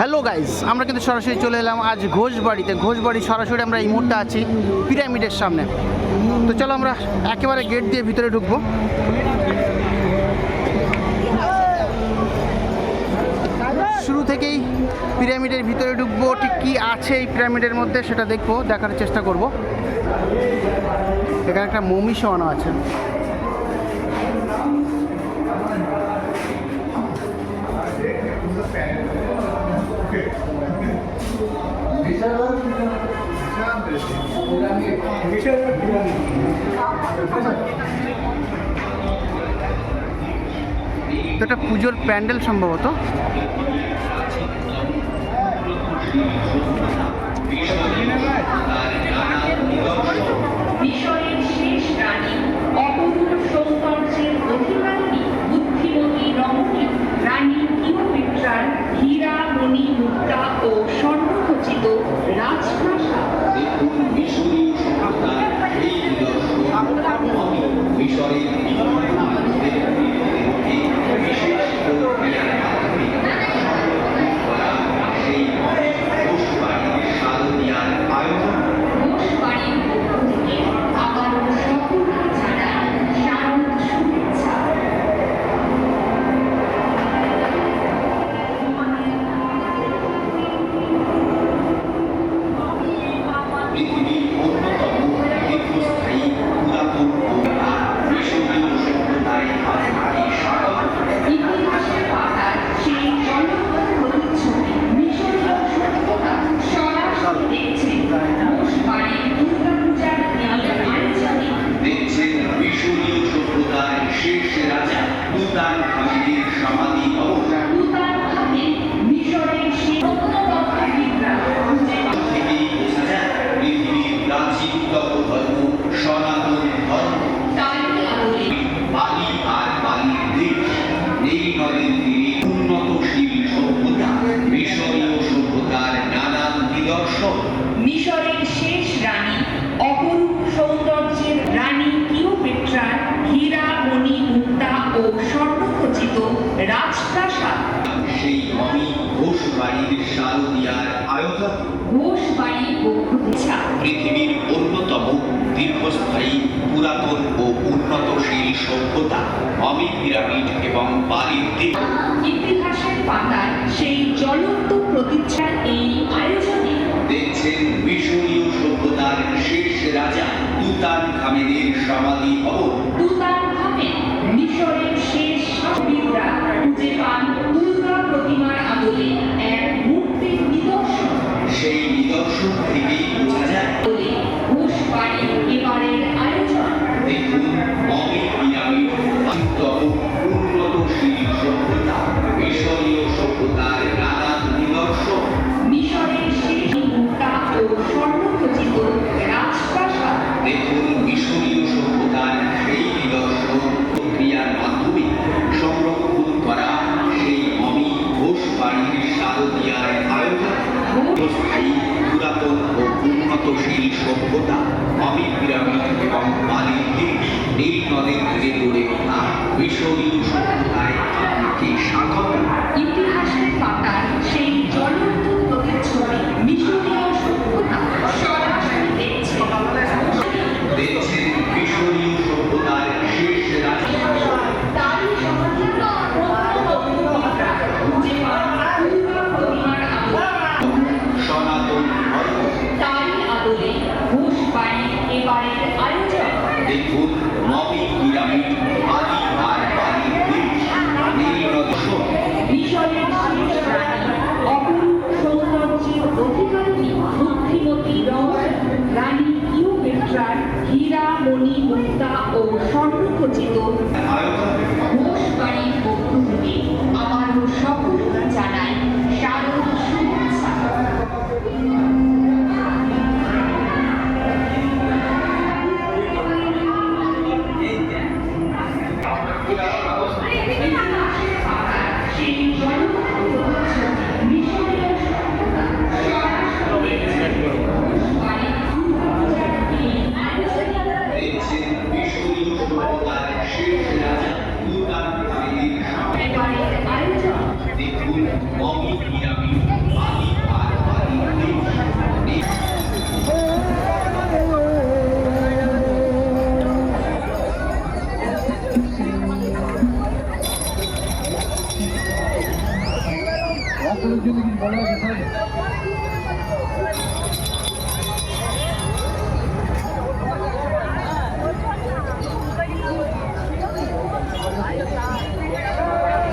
Hello guys আমরা কিন্তু সরাসরি চলে এলাম আজ ঘোষবাড়িতে। ঘোষবাড়ি সরাসরি আমরা এই মুহূর্তে আছি পিরামিডের সামনে। তো চলো আমরা একেবারে গেট দিয়ে ভিতরে ঢুকবো। শুরু থেকেই পিরামিডের ভিতরে ঢুকবো। ঠিক কী আছে এই পিরামিডের মধ্যে সেটা দেখব, দেখার চেষ্টা করব। এখানে একটা মমি শোয়ানো আছে। এটা পুজোর প্যান্ডেল সম্ভবত। রানী হীরা মণি মুক্তা ও স্বর্ণখচিত রাজপ্রাসাদ দেখুন মিশরীয় সভ্যতার সেই নিদর্শন আমি মিশরের নদের তীরে উন্নতশীল সভ্যতা মিশরীয় সভ্যতার নানান নিদর্শন। মিশরের শেষ রানী অপরূপ সৌন্দর্যের রানী কিওপেট্রার হীরা মণি মুক্তা ও স্বর্ণখচিত রাজপ্রাসাদ। সেই অমি ঘোষ বাড়ির শারদীয়ার আয়োজন ঘোষ পক্ষ পৃথিবীর অন্যতম দীর্ঘস্থায়ী পুরাতন ও উন্নতশীল সভ্যতা অমি পিরামিড এবং বালির দ্বীপ ইতিহাসের পাতায় সেই জ্বলন্ত প্রতিচ্ছার এই আয়োজনে দেখছেন মিশরীয় সভ্যতার শেষ রাজা তুতান খামেদের সমাধি ভবন। উন্নতশীল সভ্যতা অমি পিরামিড এবং বালির নীল নদের তীরে গড়ে ওঠা মিশরীয় সভ্যতায় আয়োজন দেখুন নবী পিরামিড আদি আর রানী কিওপেট্রার হীরা মণি মুক্তা ও স্বর্ণখচিত một